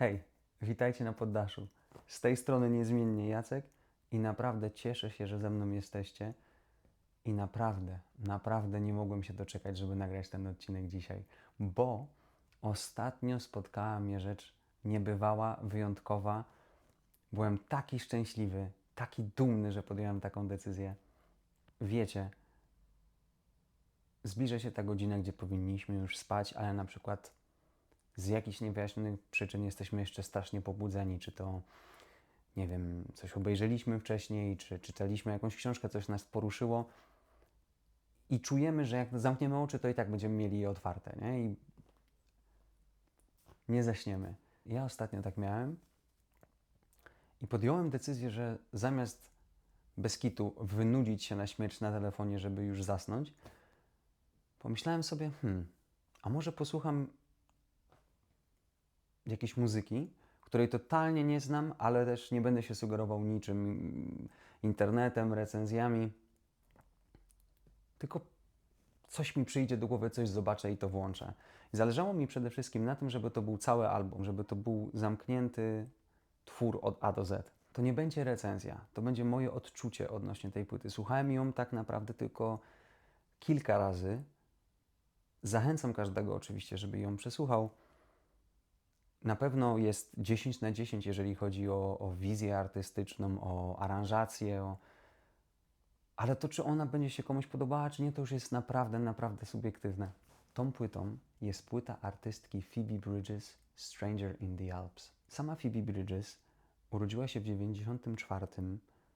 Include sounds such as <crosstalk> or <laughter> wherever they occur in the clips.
Hej, witajcie na poddaszu. Z tej strony niezmiennie Jacek i naprawdę cieszę się, że ze mną jesteście. I naprawdę, naprawdę nie mogłem się doczekać, żeby nagrać ten odcinek dzisiaj, bo ostatnio spotkała mnie rzecz niebywała, wyjątkowa. Byłem taki szczęśliwy, taki dumny, że podjąłem taką decyzję. Wiecie, zbliża się ta godzina, gdzie powinniśmy już spać, ale na przykład z jakichś niewyjaśnionych przyczyn jesteśmy jeszcze strasznie pobudzeni, czy to, nie wiem, coś obejrzeliśmy wcześniej, czy czytaliśmy jakąś książkę, coś nas poruszyło i czujemy, że jak zamkniemy oczy, to i tak będziemy mieli je otwarte, nie? I nie zaśniemy. Ja ostatnio tak miałem i podjąłem decyzję, że zamiast bez kitu wynudzić się na śmierć na telefonie, żeby już zasnąć, pomyślałem sobie, hmm, a może posłucham jakiejś muzyki, której totalnie nie znam, ale też nie będę się sugerował niczym internetem, recenzjami. Tylko coś mi przyjdzie do głowy, coś zobaczę i to włączę. I zależało mi przede wszystkim na tym, żeby to był cały album, żeby to był zamknięty twór od A do Z. To nie będzie recenzja, to będzie moje odczucie odnośnie tej płyty. Słuchałem ją tak naprawdę tylko kilka razy. Zachęcam każdego oczywiście, żeby ją przesłuchał. Na pewno jest 10 na 10, jeżeli chodzi o, o wizję artystyczną, o aranżację, o... ale to, czy ona będzie się komuś podobała, czy nie, to już jest naprawdę, naprawdę subiektywne. Tą płytą jest płyta artystki Phoebe Bridges, Stranger in the Alps. Sama Phoebe Bridges urodziła się w 94.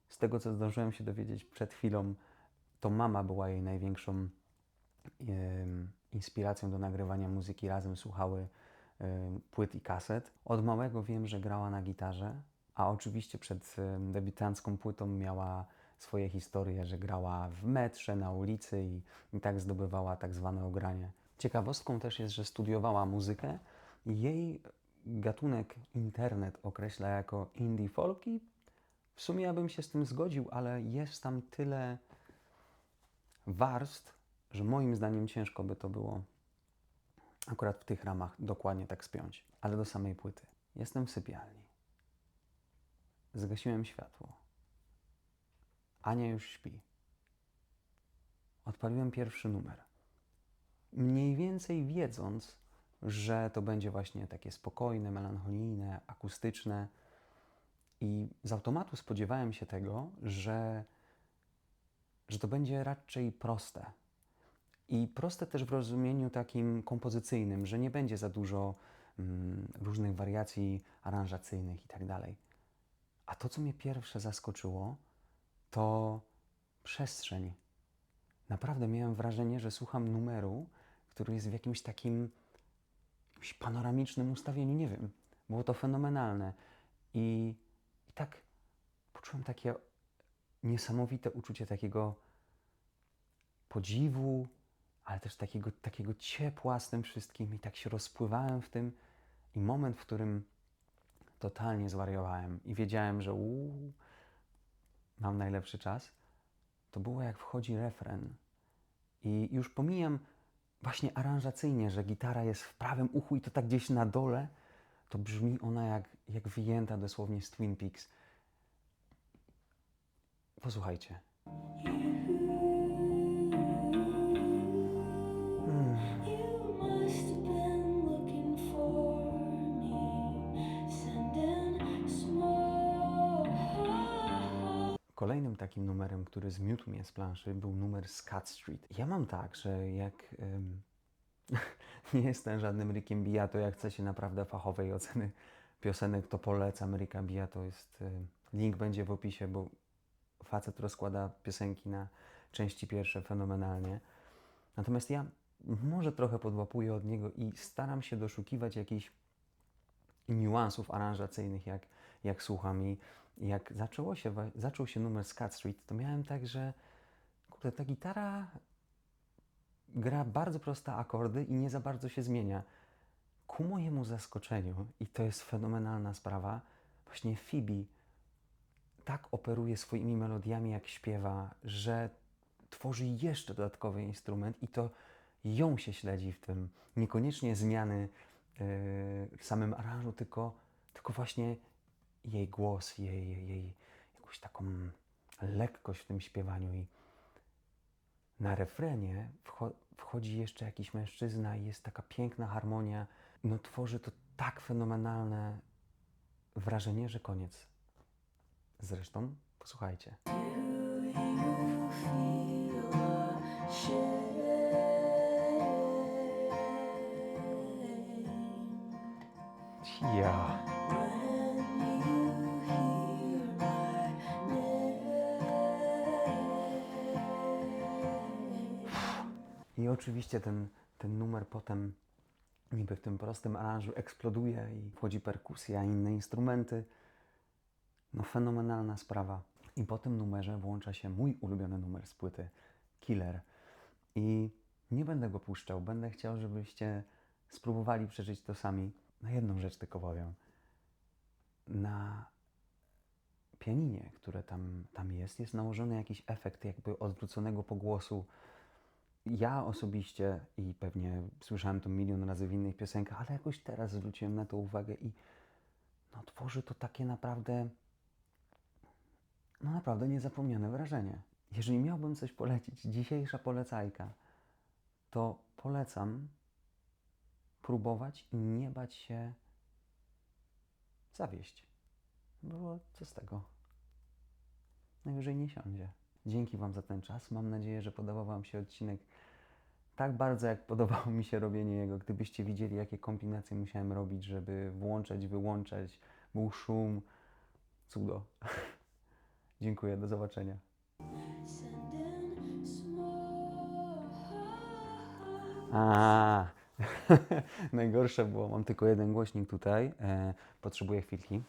Z tego, co zdążyłem się dowiedzieć przed chwilą, to mama była jej największą inspiracją do nagrywania muzyki. Razem słuchały płyt i kaset. Od małego wiem, że grała na gitarze, a oczywiście przed em, debiutancką płytą miała swoje historie, że grała w metrze, na ulicy i, i tak zdobywała tak zwane ogranie. Ciekawostką też jest, że studiowała muzykę jej gatunek internet określa jako indie folk i w sumie ja bym się z tym zgodził, ale jest tam tyle warstw, że moim zdaniem ciężko by to było akurat w tych ramach dokładnie tak spiąć. Ale do samej płyty. Jestem w sypialni. Zgasiłem światło. Ania już śpi. Odpaliłem pierwszy numer. Mniej więcej wiedząc, że to będzie właśnie takie spokojne, melancholijne, akustyczne. I z automatu spodziewałem się tego, że, że to będzie raczej proste. I proste też w rozumieniu takim kompozycyjnym, że nie będzie za dużo mm, różnych wariacji aranżacyjnych i tak dalej. A to, co mnie pierwsze zaskoczyło, to przestrzeń. Naprawdę miałem wrażenie, że słucham numeru, który jest w jakimś takim jakimś panoramicznym ustawieniu, nie wiem. Było to fenomenalne. I, i tak poczułem takie niesamowite uczucie takiego podziwu, ale też takiego, takiego ciepła z tym wszystkim i tak się rozpływałem w tym. I moment, w którym totalnie zwariowałem i wiedziałem, że uu, mam najlepszy czas, to było jak wchodzi refren. I już pomijam właśnie aranżacyjnie, że gitara jest w prawym uchu i to tak gdzieś na dole, to brzmi ona jak, jak wyjęta dosłownie z Twin Peaks. Posłuchajcie. Takim numerem, który zmiótł mnie z planszy, był numer Scott Street. Ja mam tak, że jak em, <laughs> nie jestem żadnym Rickiem Biato, jak chce się naprawdę fachowej oceny piosenek, to polecam Ricka Biato. Jest, em, link będzie w opisie, bo facet rozkłada piosenki na części pierwsze fenomenalnie. Natomiast ja może trochę podłapuję od niego i staram się doszukiwać jakichś niuansów aranżacyjnych, jak, jak słucham. I jak zaczęło się, zaczął się numer Scott Street, to miałem tak, że kurde, ta gitara gra bardzo proste akordy i nie za bardzo się zmienia. Ku mojemu zaskoczeniu, i to jest fenomenalna sprawa, właśnie Phoebe tak operuje swoimi melodiami, jak śpiewa, że tworzy jeszcze dodatkowy instrument i to ją się śledzi w tym. Niekoniecznie zmiany yy, w samym aranżu, tylko tylko właśnie jej głos, jej, jej, jakąś taką lekkość w tym śpiewaniu i na refrenie wcho- wchodzi jeszcze jakiś mężczyzna i jest taka piękna harmonia. No tworzy to tak fenomenalne wrażenie, że koniec. Zresztą posłuchajcie. Ja. Oczywiście ten, ten numer potem niby w tym prostym aranżu eksploduje i wchodzi perkusja, inne instrumenty. No fenomenalna sprawa. I po tym numerze włącza się mój ulubiony numer z płyty, Killer. I nie będę go puszczał, będę chciał, żebyście spróbowali przeżyć to sami. Na jedną rzecz tylko powiem. Na pianinie, które tam, tam jest, jest nałożony jakiś efekt jakby odwróconego pogłosu. Ja osobiście i pewnie słyszałem to milion razy w innych piosenkach, ale jakoś teraz zwróciłem na to uwagę i no, tworzy to takie naprawdę, no naprawdę niezapomniane wrażenie. Jeżeli miałbym coś polecić, dzisiejsza polecajka, to polecam próbować i nie bać się zawieść. Bo co z tego? Najwyżej nie siądzie. Dzięki Wam za ten czas. Mam nadzieję, że podobał Wam się odcinek tak bardzo, jak podobało mi się robienie jego. Gdybyście widzieli, jakie kombinacje musiałem robić, żeby włączać, wyłączać, był szum. Cudo. <laughs> Dziękuję, do zobaczenia. A, <laughs> najgorsze było, mam tylko jeden głośnik tutaj, e, potrzebuję chwilki.